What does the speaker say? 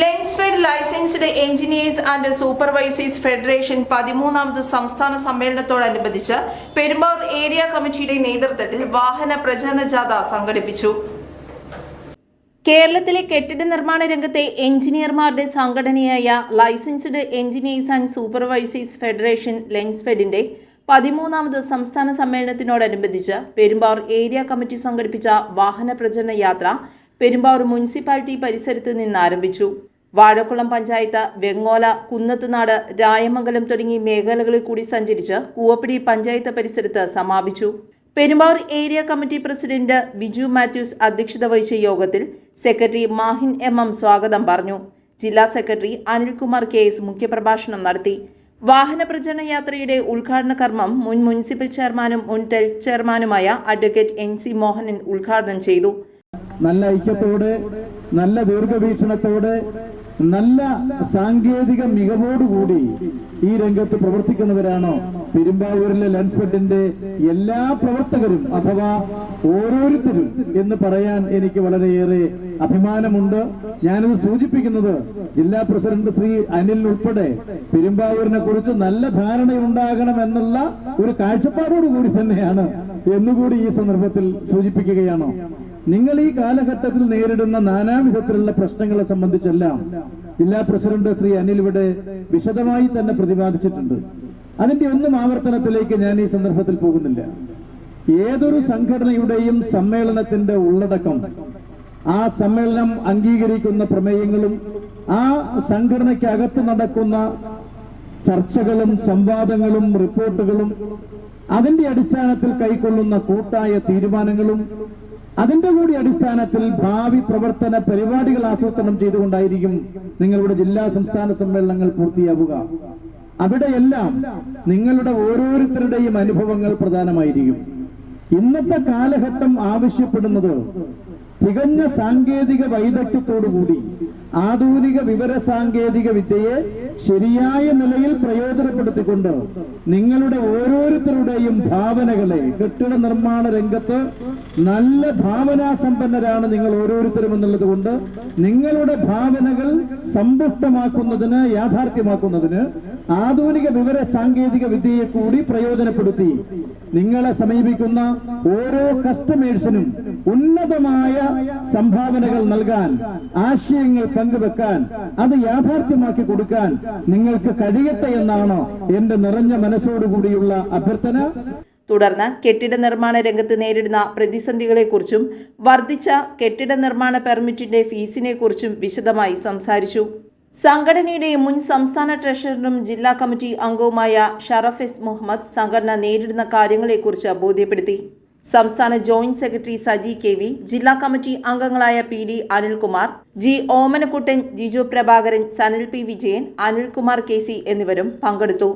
Lensfed licensed engineers and supervisors federation പതിമൂന്നാമത് സംസ്ഥാന സമ്മേളനത്തോടനുബന്ധിച്ച് Perumbavoor area കമ്മിറ്റിയുടെ നേതൃത്വത്തിൽ വാഹന പ്രചരണ ജാഥ സംഘടിപ്പിച്ചു. കേരളത്തിലെ കെട്ടിട നിർമ്മാണ രംഗത്തെ എഞ്ചിനീയർമാരുടെ സംഘടനയായ licensed engineers and supervisors federation ലെൻസ്ഫെഡിന്റെ പതിമൂന്നാമത് സംസ്ഥാന സമ്മേളനത്തിനോടനുബന്ധിച്ച് പെരുമ്പാവൂർ ഏരിയ കമ്മിറ്റി സംഘടിപ്പിച്ച വാഹന പ്രചരണ യാത്ര പെരുമ്പാവൂർ മുനിസിപ്പാലിറ്റി പരിസരത്ത് നിന്ന് ആരംഭിച്ചു വാഴക്കുളം പഞ്ചായത്ത് വെങ്ങോല കുന്നത്തുനാട് രായമംഗലം തുടങ്ങി മേഖലകളിൽ കൂടി സഞ്ചരിച്ച് കൂവപ്പിടി പഞ്ചായത്ത് പരിസരത്ത് സമാപിച്ചു. Perumbavoor area committee president Biju Mathews അധ്യക്ഷത വഹിച്ച യോഗത്തിൽ സെക്രട്ടറി മാഹിൻ എം എം സ്വാഗതം പറഞ്ഞു. ജില്ലാ സെക്രട്ടറി അനിൽകുമാർ കെ എസ് മുഖ്യപ്രഭാഷണം നടത്തി. വാഹന പ്രചരണ യാത്രയുടെ ഉദ്ഘാടന കർമ്മം മുൻ മുനിസിപ്പൽ ചെയർമാനും മുൻ ടെൽ ചെയർമാനുമായ അഡ്വക്കേറ്റ് എൻ സി മോഹനൻ ഉദ്ഘാടനം ചെയ്തു. നല്ല ഐക്യത്തോടെ നല്ല ദീർഘവീക്ഷണത്തോടെ നല്ല സാങ്കേതിക മികവോടുകൂടി ഈ രംഗത്ത് പ്രവർത്തിക്കുന്നവരാണോ പെരുമ്പാവൂരിലെ ലെൻസ്പെഡിന്റെ എല്ലാ പ്രവർത്തകരും അഥവാ ഓരോരുത്തരും എന്ന് പറയാൻ എനിക്ക് വളരെയേറെ അഭിമാനമുണ്ട്. ഞാനിത് സൂചിപ്പിക്കുന്നത് ജില്ലാ പ്രസിഡന്റ് ശ്രീ അനിൽ ഉൾപ്പെടെ പെരുമ്പാവൂരിനെ കുറിച്ച് നല്ല ധാരണയുണ്ടാകണം എന്നുള്ള ഒരു കാഴ്ചപ്പാടോടുകൂടി തന്നെയാണ് എന്നുകൂടി ഈ സന്ദർഭത്തിൽ സൂചിപ്പിക്കുകയാണോ. നിങ്ങൾ ഈ കാലഘട്ടത്തിൽ നേരിടുന്ന നാനാവിധത്തിലുള്ള പ്രശ്നങ്ങളെ സംബന്ധിച്ചെല്ലാം ജില്ലാ പ്രസിഡന്റ് ശ്രീ അനിൽ ഇവിടെ വിശദമായി തന്നെ പ്രതിപാദിച്ചിട്ടുണ്ട്. അതിന്റെ ഒന്നും ആവർത്തനത്തിലേക്ക് ഞാൻ ഈ സന്ദർഭത്തിൽ പോകുന്നില്ല. ഏതൊരു സംഘടനയുടെയും സമ്മേളനത്തിന്റെ ഉള്ളടക്കം ആ സമ്മേളനം അംഗീകരിക്കുന്ന പ്രമേയങ്ങളും ആ സംഘടനയ്ക്കകത്ത് നടക്കുന്ന ചർച്ചകളും സംവാദങ്ങളും റിപ്പോർട്ടുകളും അതിന്റെ അടിസ്ഥാനത്തിൽ കൈക്കൊള്ളുന്ന കൂട്ടായ തീരുമാനങ്ങളും അതിന്റെ കൂടി അടിസ്ഥാനത്തിൽ ഭാവി പ്രവർത്തന പരിപാടികൾ ആസൂത്രണം ചെയ്തുകൊണ്ടായിരിക്കും നിങ്ങളുടെ ജില്ലാ സംസ്ഥാന സമ്മേളനങ്ങൾ പൂർത്തിയാവുക. അവിടെയെല്ലാം നിങ്ങളുടെ ഓരോരുത്തരുടെയും അനുഭവങ്ങൾ പ്രധാനമായിരിക്കും. ഇന്നത്തെ കാലഘട്ടം ആവശ്യപ്പെടുന്നത് തികഞ്ഞ സാങ്കേതിക വൈദഗ്ധ്യത്തോടുകൂടി ആധുനിക വിവര സാങ്കേതിക വിദ്യയെ ശരിയായ നിലയിൽ പ്രയോജനപ്പെടുത്തിക്കൊണ്ട് നിങ്ങളുടെ ഓരോരുത്തരുടെയും ഭാവനകളെ കെട്ടിട നിർമ്മാണ രംഗത്ത് നല്ല ഭാവനാസമ്പന്നരാണ് നിങ്ങൾ ഓരോരുത്തരും എന്നുള്ളത് കൊണ്ട് നിങ്ങളുടെ ഭാവനകൾ സമ്പുഷ്ടമാക്കുന്നതിന് യാഥാർത്ഥ്യമാക്കുന്നതിന് ആധുനിക വിവര സാങ്കേതിക വിദ്യയെ കൂടി പ്രയോജനപ്പെടുത്തി നിങ്ങളെ സമീപിക്കുന്ന ഓരോ കസ്റ്റമേഴ്സിനും ഉന്നതമായ സംഭാവനകൾ നൽകാൻ ആശയങ്ങൾ പങ്കുവെക്കാൻ അത് യാഥാർത്ഥ്യമാക്കി കൊടുക്കാൻ നിങ്ങൾക്ക് കഴിയട്ടെ എന്നാണ് എന്റെ നിറഞ്ഞ മനസ്സോടുകൂടിയുള്ള അഭ്യർത്ഥന? തുടർന്ന് കെട്ടിട നിർമ്മാണ രംഗത്ത് നേരിടുന്ന പ്രതിസന്ധികളെക്കുറിച്ചും വർദ്ധിച്ച കെട്ടിട നിർമ്മാണ പെർമിറ്റിന്റെ ഫീസിനെക്കുറിച്ചും വിശദമായി സംസാരിച്ചു. സംഘടനയുടെ മുൻ സംസ്ഥാന ട്രഷററും ജില്ലാ കമ്മിറ്റി അംഗവുമായ ഷറഫ് എസ് മുഹമ്മദ് സംഘടന നേരിടുന്ന കാര്യങ്ങളെക്കുറിച്ച് ബോധ്യപ്പെടുത്തി. സംസ്ഥാന joint secretary Saji K V ജില്ലാ കമ്മിറ്റി അംഗങ്ങളായ P D Anilkumar G Omanakuttan Jiju Prabhakaran Sanil P Vijayan Anilkumar K C എന്നിവരും പങ്കെടുത്തു.